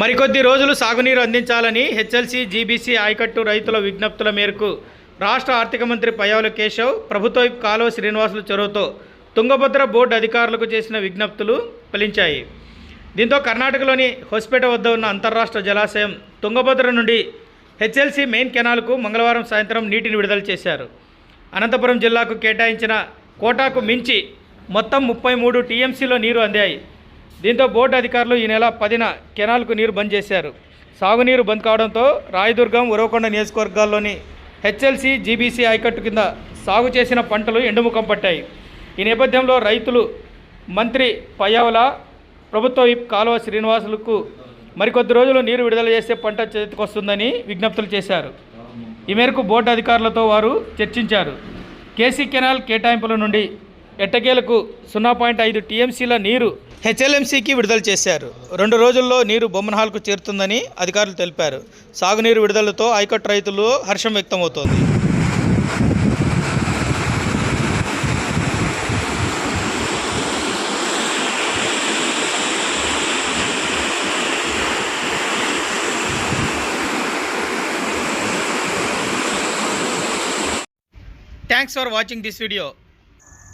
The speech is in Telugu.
మరికొద్ది రోజులు సాగునీరు అందించాలని హెచ్ఎల్సీ జీబీసీ ఆయకట్టు రైతుల విజ్ఞప్తుల మేరకు రాష్ట్ర ఆర్థిక మంత్రి పయ్యావుల కేశవ్ ప్రభుత్వ కాలువ శ్రీనివాసులు చొరవతో తుంగభద్ర బోర్డు అధికారులకు చేసిన విజ్ఞప్తులు ఫలించాయి దీంతో కర్ణాటకలోని హొస్పేట వద్ద ఉన్న అంతర్రాష్ట్ర జలాశయం తుంగభద్ర నుండి హెచ్ఎల్సీ మెయిన్ కెనాల్కు మంగళవారం సాయంత్రం నీటిని విడుదల చేశారు. అనంతపురం జిల్లాకు కేటాయించిన కోటాకు మించి మొత్తం ముప్పై మూడు టీఎంసీలో నీరు అందాయి. దీంతో బోర్డు అధికారులు ఈ నెల పదిన కెనాల్కు నీరు బంద్ చేశారు. సాగునీరు బంద్ కావడంతో రాయదుర్గం ఉరవకొండ నియోజకవర్గాల్లోని హెచ్ఎల్సి జీబీసీ ఐకట్టు కింద సాగు చేసిన పంటలు ఎండుముఖం పట్టాయి. ఈ నేపథ్యంలో రైతులు మంత్రి పయ్యావుల ప్రభుత్వ విప్ కాలువ శ్రీనివాసులకు మరికొద్ది రోజులు నీరు విడుదల చేస్తే పంట చేతికొస్తుందని విజ్ఞప్తులు చేశారు. ఈ మేరకు బోర్డు అధికారులతో వారు చర్చించారు. కేసీ కెనాల్ కేటాయింపుల నుండి ఎట్టకేలకు సున్నా పాయింట్ ఐదు టీఎంసీల నీరు హెచ్ఎల్ఎంసీకి విడుదల చేశారు. రెండు రోజుల్లో నీరు బొమ్మనహాల్కు చేరుతుందని అధికారులు తెలిపారు. సాగునీరు విడుదలతో ఐకట్ రైతులు హర్షం వ్యక్తమవుతోంది. Thanks for watching this video